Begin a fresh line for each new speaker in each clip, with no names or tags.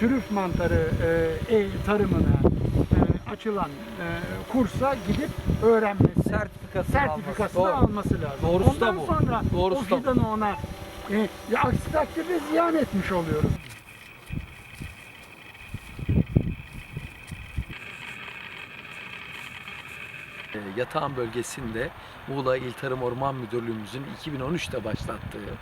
Trüf mantarı e, e, tarımına e, açılan e, kursa gidip öğrenmesi,
Sertifikasını
sertifikasını
alması.
Alması lazım.
Doğrusu da
Ondan
bu.
sonra
Doğrusu
o
da
fidanı ona e, ya aksi takdirde ziyan etmiş oluyoruz.
E, Yatağan bölgesinde Muğla İl Tarım Orman Müdürlüğümüzün 2013'te başlattığı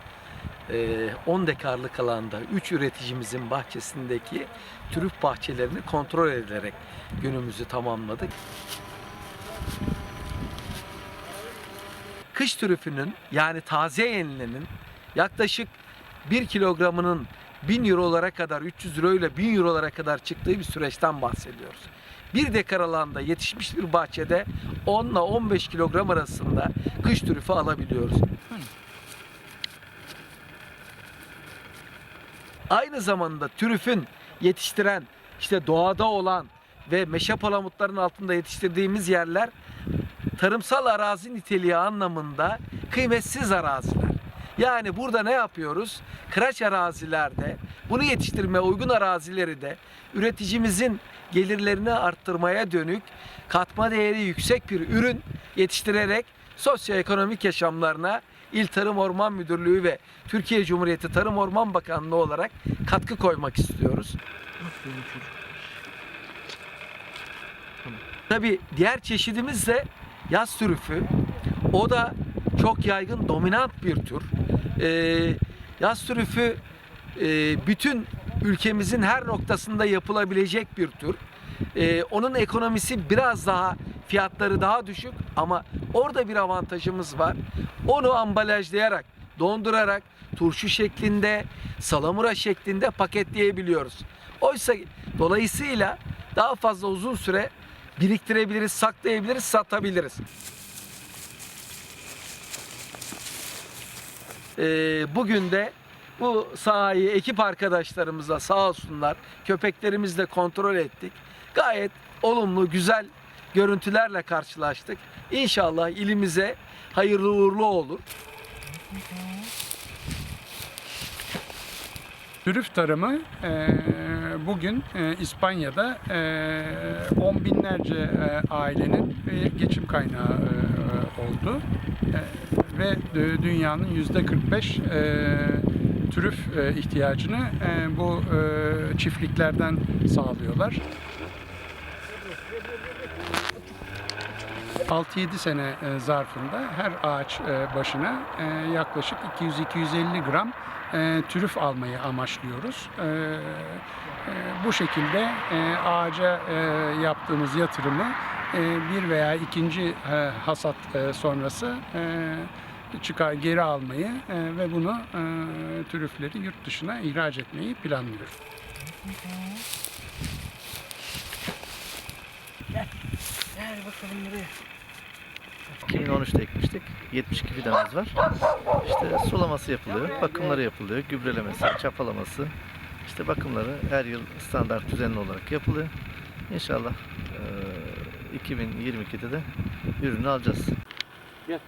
e, 10 dekarlık alanda 3 üreticimizin bahçesindeki trüf bahçelerini kontrol ederek günümüzü tamamladık. Kış trüfünün yani taze yenilenin yaklaşık 1 kilogramının 1000 eurolara kadar 300 euro ile 1000 eurolara kadar çıktığı bir süreçten bahsediyoruz. Bir dekar alanda yetişmiş bir bahçede 10 ile 15 kilogram arasında kış trüfü alabiliyoruz. Aynı zamanda trüfün yetiştiren işte doğada olan ve meşe palamutların altında yetiştirdiğimiz yerler tarımsal arazi niteliği anlamında kıymetsiz araziler. Yani burada ne yapıyoruz? Kıraç arazilerde bunu yetiştirmeye uygun arazileri de üreticimizin gelirlerini arttırmaya dönük katma değeri yüksek bir ürün yetiştirerek sosyoekonomik yaşamlarına İl Tarım Orman Müdürlüğü ve Türkiye Cumhuriyeti Tarım Orman Bakanlığı olarak katkı koymak istiyoruz. Tabii diğer çeşidimiz de yaz türüfü. O da çok yaygın, dominant bir tür. Ee, yaz türüfü e, bütün ülkemizin her noktasında yapılabilecek bir tür. Ee, onun ekonomisi biraz daha, fiyatları daha düşük ama orada bir avantajımız var. Onu ambalajlayarak, dondurarak, turşu şeklinde, salamura şeklinde paketleyebiliyoruz. Oysa dolayısıyla daha fazla uzun süre biriktirebiliriz, saklayabiliriz, satabiliriz. Ee, bugün de bu sahayı ekip arkadaşlarımızla sağ olsunlar köpeklerimizle kontrol ettik. Gayet olumlu, güzel görüntülerle karşılaştık. İnşallah ilimize hayırlı uğurlu olur.
Trüf tarımı e, bugün e, İspanya'da e, on binlerce e, ailenin bir geçim kaynağı e, oldu. E, ve dü- dünyanın yüzde 45 e, trüf e, ihtiyacını e, bu çiftliklerden sağlıyorlar. 6-7 sene e, zarfında her ağaç e, başına e, yaklaşık 200-250 gram türüf almayı amaçlıyoruz. Bu şekilde ağaca yaptığımız yatırımı bir veya ikinci hasat sonrası çıkar geri almayı ve bunu türüfleri yurt dışına ihraç etmeyi planlıyoruz.
2013'te ekmiştik. 72 fidanımız var. İşte sulaması yapılıyor, bakımları yapılıyor, gübrelemesi, çapalaması. İşte bakımları her yıl standart düzenli olarak yapılıyor. İnşallah eee, 2022'de de ürünü alacağız.
Gel.